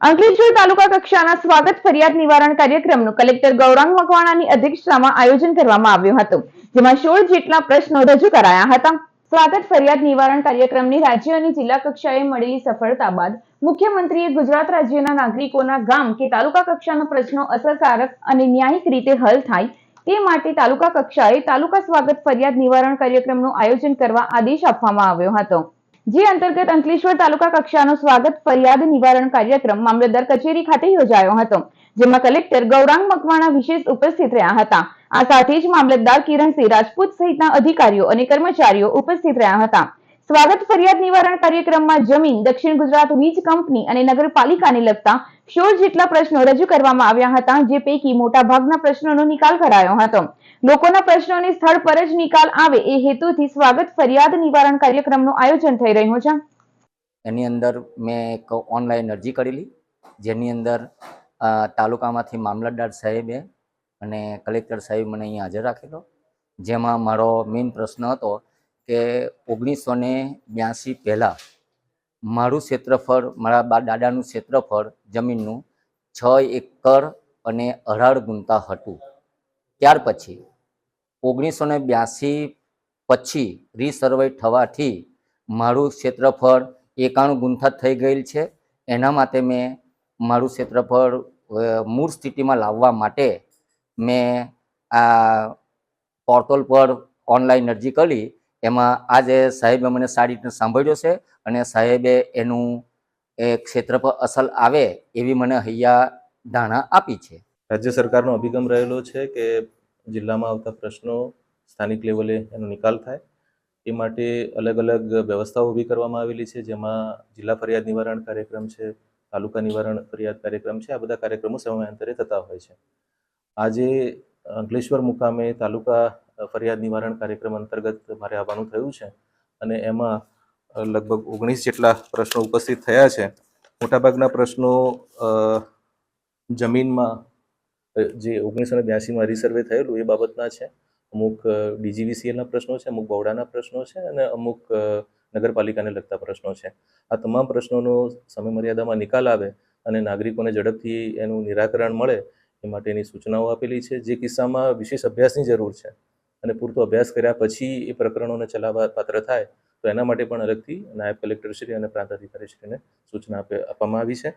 અંકલેશ્વર તાલુકા કક્ષાના સ્વાગત ફરિયાદ નિવારણ કાર્યક્રમનું કલેક્ટર ગૌરાંગ મકવાણાની અધ્યક્ષતામાં આયોજન કરવામાં આવ્યું હતું, જેમાં સોળ જેટલા પ્રશ્નો રજૂ કરાયા હતા. સ્વાગત ફરિયાદ નિવારણ કાર્યક્રમની રાજ્ય અને જિલ્લા કક્ષાએ મળેલી સફળતા બાદ મુખ્યમંત્રીએ ગુજરાત રાજ્યના નાગરિકોના ગામ કે તાલુકા કક્ષાના પ્રશ્નો અસરકારક અને ન્યાયિક રીતે હલ થાય તે માટે તાલુકા કક્ષાએ તાલુકા સ્વાગત ફરિયાદ નિવારણ કાર્યક્રમનું આયોજન કરવા આદેશ આપવામાં આવ્યો હતો. જે અંતર્ગત અંકલેશ્વર તાલુકા કક્ષાનો સ્વાગત ફરિયાદ નિવારણ કાર્યક્રમ મામલતદાર કચેરી ખાતે યોજાયો હતો, જેમાં કલેક્ટર ગૌરાંગ મકવાણા વિશેષ ઉપસ્થિત રહ્યા હતા. આ સાથે જ મામલતદાર કિરણસિંહ રાજપૂત સહિતના અધિકારીઓ અને કર્મચારીઓ ઉપસ્થિત રહ્યા હતા. સ્વાગત ફરિયાદ નિવારણ કાર્યક્રમમાં જમીન, દક્ષિણ ગુજરાત વીજ કંપની અને નગરપાલિકાને લગતા સોળ જેટલા પ્રશ્નો રજૂ કરવામાં આવ્યા હતા, જે પૈકી મોટા ભાગના પ્રશ્નોનો નિકાલ કરાયો હતો. લોકોના પ્રશ્નોને સ્થળ પર જ નિકાલ આવે એ હેતુથી સ્વાગત ફરિયાદ નિવારણ કાર્યક્રમનું આયોજન થઈ રહ્યું છે. એની અંદર મેં એક ઓનલાઈન અરજી કરેલી, જેની અંદર તાલુકામાંથી મામલતદાર સાહેબે અને કલેક્ટર સાહેબ મને અહીંયા હાજર રાખેલો. જેમાં મારો મેઇન પ્રશ્ન હતો કે ઓગણીસો ને બ્યાસી પહેલાં મારું ક્ષેત્રફળ, મારા બા, દાદાનું ક્ષેત્રફળ જમીનનું છ એકર અને અઢાર ગુંતા હતું. ત્યાર પછી ઓગણીસો ને બ્યાસી પછી રીસર્વે થવાથી મારું ક્ષેત્રફળ એકાણું ગુંથા થઈ ગયેલ છે. એના માટે મેં મારું ક્ષેત્રફળ મૂળ સ્થિતિમાં લાવવા માટે મેં આ પોર્ટલ પર ઓનલાઈન અરજી કરી. એમાં આજે સાહેબે મને સારી રીતે સાંભળ્યો છે. અને સાહેબે એનું એ ક્ષેત્ર પર અસલ આવે એવી મને હૈયા ધારણા આપી છે. રાજ્ય સરકારનો અભિગમ રહેલો છે કે જિલ્લામાં આવતા પ્રશ્નો સ્થાનિક લેવલે એનો નિકાલ થાય. એ માટે અલગ અલગ વ્યવસ્થાઓ ઊભી કરવામાં આવેલી છે, જેમાં જિલ્લા ફરિયાદ નિવારણ કાર્યક્રમ છે, તાલુકા નિવારણ ફરિયાદ કાર્યક્રમ છે, આ બધા કાર્યક્રમો સમયાંતરે થતા હોય છે. આજે અંકલેશ્વર મુકામે તાલુકા ફરિયાદ નિવારણ કાર્યક્રમ અંતર્ગત મારે આવવાનું થયું છે અને એમાં લગભગ ઓગણીસ જેટલા પ્રશ્નો ઉપસ્થિત થયા છે. મોટાભાગના પ્રશ્નો જમીનમાં જે ઓગણીસો ને બ્યાસીમાં રિસર્વે થયેલું એ બાબતના છે. અમુક ડીજીવીસીએલના પ્રશ્નો છે, અમુક બવડાના પ્રશ્નો છે અને અમુક નગરપાલિકાને લગતા પ્રશ્નો છે. આ તમામ પ્રશ્નોનો સમય મર્યાદામાં નિકાલ આવે અને નાગરિકોને ઝડપથી એનું નિરાકરણ મળે એ માટેની સૂચનાઓ આપેલી છે. જે કિસ્સામાં વિશેષ અભ્યાસની જરૂર છે અને પૂરતો અભ્યાસ કર્યા પછી એ પ્રકરણોને ચલાવવા પાત્ર થાય તો એના માટે પણ અલગથી નાયબ કલેક્ટરશ્રી અને પ્રાંત અધિકારીશ્રીને સૂચના આપવામાં આવી છે.